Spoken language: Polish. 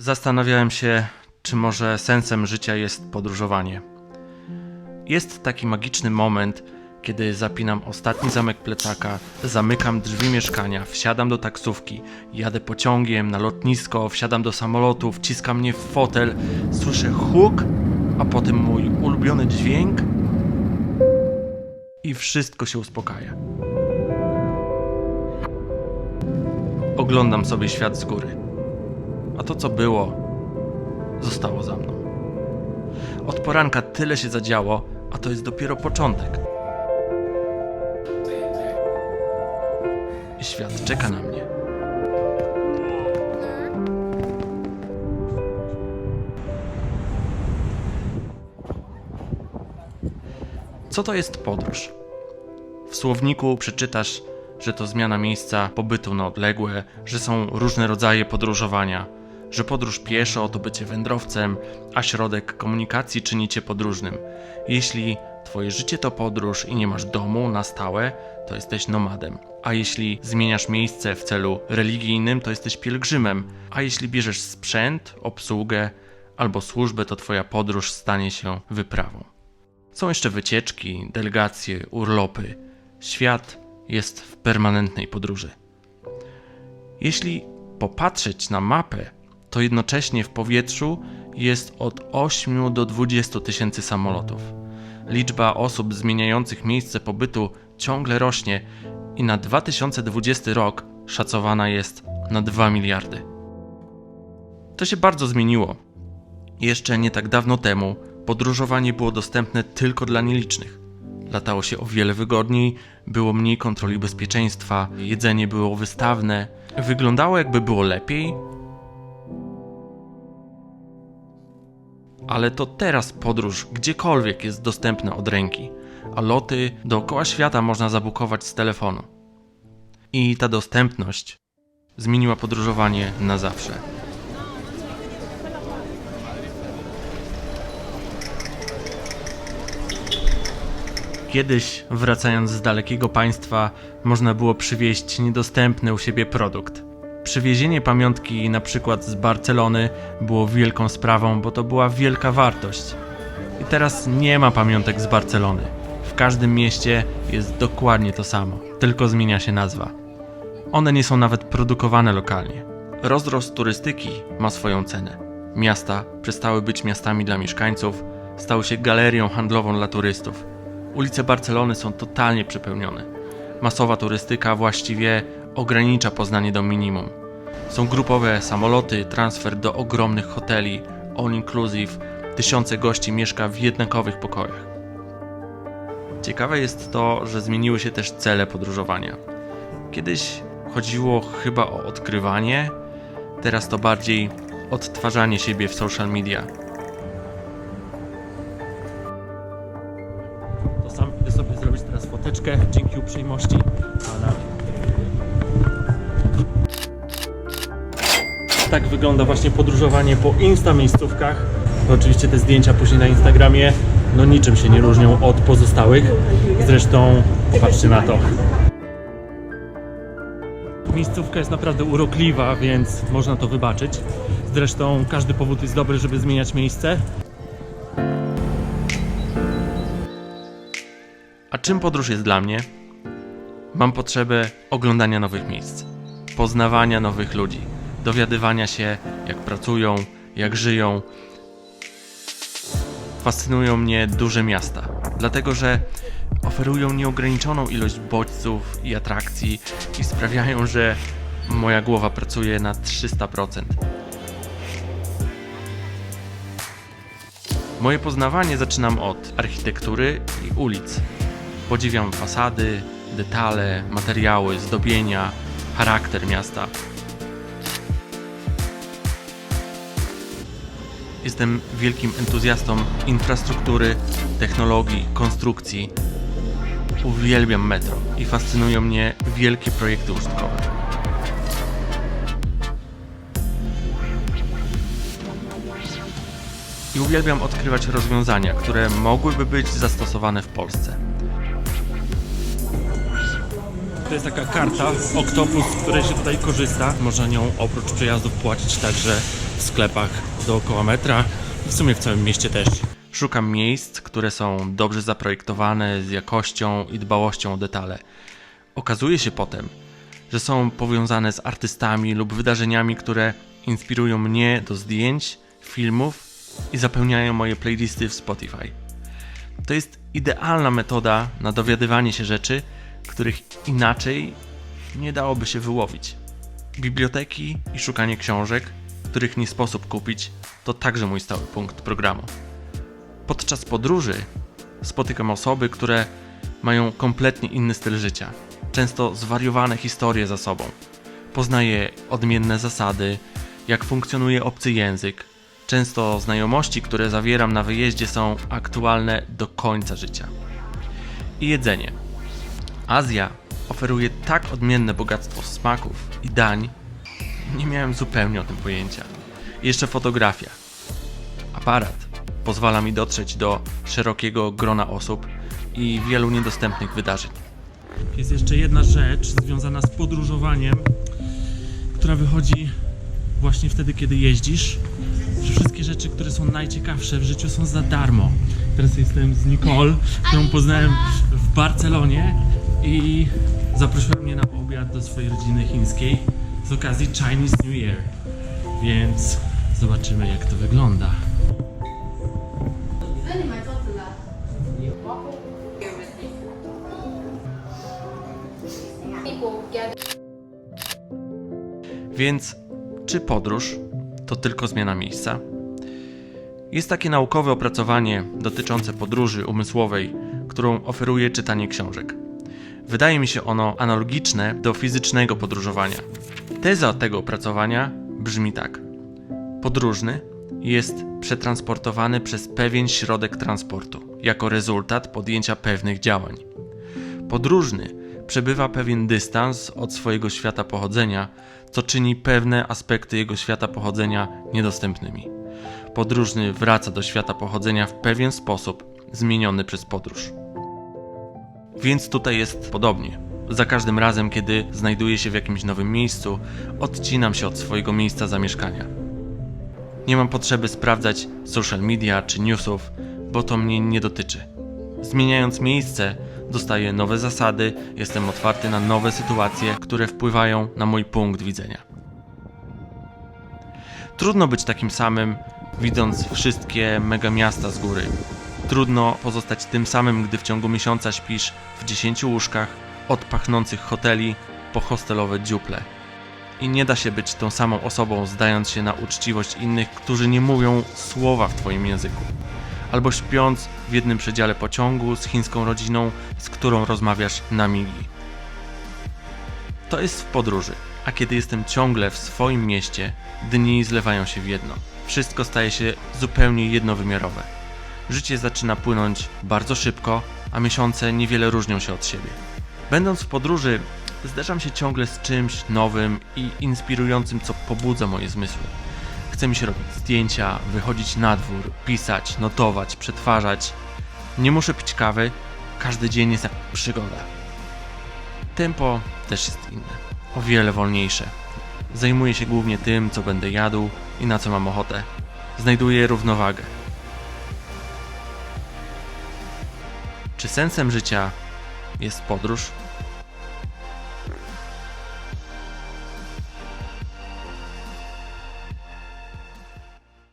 Zastanawiałem się, czy może sensem życia jest podróżowanie. Jest taki magiczny moment, kiedy zapinam ostatni zamek plecaka, zamykam drzwi mieszkania, wsiadam do taksówki, jadę pociągiem na lotnisko, wsiadam do samolotu, wciskam mnie w fotel, słyszę huk, a potem mój ulubiony dźwięk i wszystko się uspokaja. Oglądam sobie świat z góry. A to, co było, zostało za mną. Od poranka tyle się zadziało, a to jest dopiero początek. I świat czeka na mnie. Co to jest podróż? W słowniku przeczytasz, że to zmiana miejsca pobytu na odległe, że są różne rodzaje podróżowania, że podróż pieszo to bycie wędrowcem, a środek komunikacji czyni cię podróżnym. Jeśli twoje życie to podróż i nie masz domu na stałe, to jesteś nomadem. A jeśli zmieniasz miejsce w celu religijnym, to jesteś pielgrzymem. A jeśli bierzesz sprzęt, obsługę albo służbę, to twoja podróż stanie się wyprawą. Są jeszcze wycieczki, delegacje, urlopy. Świat jest w permanentnej podróży. Jeśli popatrzeć na mapę, to jednocześnie w powietrzu jest od 8 do 20 tysięcy samolotów. Liczba osób zmieniających miejsce pobytu ciągle rośnie i na 2020 rok szacowana jest na 2 miliardy. To się bardzo zmieniło. Jeszcze nie tak dawno temu podróżowanie było dostępne tylko dla nielicznych. Latało się o wiele wygodniej, było mniej kontroli bezpieczeństwa, jedzenie było wystawne, wyglądało jakby było lepiej. Ale to teraz podróż gdziekolwiek jest dostępna od ręki, a loty dookoła świata można zabukować z telefonu. I ta dostępność zmieniła podróżowanie na zawsze. Kiedyś, wracając z dalekiego państwa, można było przywieźć niedostępny u siebie produkt. Przywiezienie pamiątki na przykład z Barcelony było wielką sprawą, bo to była wielka wartość. I teraz nie ma pamiątek z Barcelony. W każdym mieście jest dokładnie to samo, tylko zmienia się nazwa. One nie są nawet produkowane lokalnie. Rozrost turystyki ma swoją cenę. Miasta przestały być miastami dla mieszkańców, stały się galerią handlową dla turystów. Ulice Barcelony są totalnie przepełnione. Masowa turystyka właściwie ogranicza Poznanie do minimum. Są grupowe samoloty, transfer do ogromnych hoteli, all inclusive, tysiące gości mieszka w jednakowych pokojach. Ciekawe jest to, że zmieniły się też cele podróżowania. Kiedyś chodziło chyba o odkrywanie, teraz to bardziej odtwarzanie siebie w social media. Dzięki uprzejmości pana. Tak wygląda właśnie podróżowanie po insta miejscówkach. To oczywiście te zdjęcia później na Instagramie no niczym się nie różnią od pozostałych. Zresztą patrzcie na to. Miejscówka jest naprawdę urokliwa, więc można to wybaczyć. Zresztą każdy powód jest dobry, żeby zmieniać miejsce. Czym podróż jest dla mnie? Mam potrzebę oglądania nowych miejsc, poznawania nowych ludzi, dowiadywania się, jak pracują, jak żyją. Fascynują mnie duże miasta, dlatego że oferują nieograniczoną ilość bodźców i atrakcji i sprawiają, że moja głowa pracuje na 300%. Moje poznawanie zaczynam od architektury i ulic. Podziwiam fasady, detale, materiały, zdobienia, charakter miasta. Jestem wielkim entuzjastą infrastruktury, technologii, konstrukcji. Uwielbiam metro i fascynują mnie wielkie projekty użytkowe. I uwielbiam odkrywać rozwiązania, które mogłyby być zastosowane w Polsce. To jest taka karta Octopus, z której się tutaj korzysta. Można nią oprócz przejazdów płacić także w sklepach dookoła metra i w sumie w całym mieście też. Szukam miejsc, które są dobrze zaprojektowane, z jakością i dbałością o detale. Okazuje się potem, że są powiązane z artystami lub wydarzeniami, które inspirują mnie do zdjęć, filmów i zapełniają moje playlisty w Spotify. To jest idealna metoda na dowiadywanie się rzeczy, których inaczej nie dałoby się wyłowić. Biblioteki i szukanie książek, których nie sposób kupić, to także mój stały punkt programu. Podczas podróży spotykam osoby, które mają kompletnie inny styl życia, często zwariowane historie za sobą. Poznaję odmienne zasady, jak funkcjonuje obcy język. Często znajomości, które zawieram na wyjeździe, są aktualne do końca życia. I jedzenie. Azja oferuje tak odmienne bogactwo smaków i dań, nie miałem zupełnie o tym pojęcia. I jeszcze fotografia. Aparat pozwala mi dotrzeć do szerokiego grona osób i wielu niedostępnych wydarzeń. Jest jeszcze jedna rzecz związana z podróżowaniem, która wychodzi właśnie wtedy, kiedy jeździsz. Że wszystkie rzeczy, które są najciekawsze w życiu są za darmo. Teraz jestem z Nicole, którą poznałem w Barcelonie i zaprosiła mnie na obiad do swojej rodziny chińskiej z okazji Chinese New Year. Więc zobaczymy jak to wygląda. Więc czy podróż to tylko zmiana miejsca? Jest takie naukowe opracowanie dotyczące podróży umysłowej, którą oferuje czytanie książek. Wydaje mi się ono analogiczne do fizycznego podróżowania. Teza tego opracowania brzmi tak: Podróżny jest przetransportowany przez pewien środek transportu jako rezultat podjęcia pewnych działań. Podróżny przebywa pewien dystans od swojego świata pochodzenia, co czyni pewne aspekty jego świata pochodzenia niedostępnymi. Podróżny wraca do świata pochodzenia w pewien sposób zmieniony przez podróż. Więc tutaj jest podobnie. Za każdym razem, kiedy znajduję się w jakimś nowym miejscu, odcinam się od swojego miejsca zamieszkania. Nie mam potrzeby sprawdzać social media czy newsów, bo to mnie nie dotyczy. Zmieniając miejsce, dostaję nowe zasady, jestem otwarty na nowe sytuacje, które wpływają na mój punkt widzenia. Trudno być takim samym, widząc wszystkie mega miasta z góry. Trudno pozostać tym samym, gdy w ciągu miesiąca śpisz w 10 łóżkach, od pachnących hoteli po hostelowe dziuple. I nie da się być tą samą osobą, zdając się na uczciwość innych, którzy nie mówią słowa w Twoim języku albo śpiąc w jednym przedziale pociągu z chińską rodziną, z którą rozmawiasz na migi. To jest w podróży, a kiedy jestem ciągle w swoim mieście, dni zlewają się w jedno. Wszystko staje się zupełnie jednowymiarowe. Życie zaczyna płynąć bardzo szybko, a miesiące niewiele różnią się od siebie. Będąc w podróży, zderzam się ciągle z czymś nowym i inspirującym, co pobudza moje zmysły. Chce mi się robić zdjęcia, wychodzić na dwór, pisać, notować, przetwarzać. Nie muszę pić kawy, każdy dzień jest jak przygoda. Tempo też jest inne, o wiele wolniejsze. Zajmuję się głównie tym, co będę jadł i na co mam ochotę. Znajduję równowagę. Czy sensem życia jest podróż?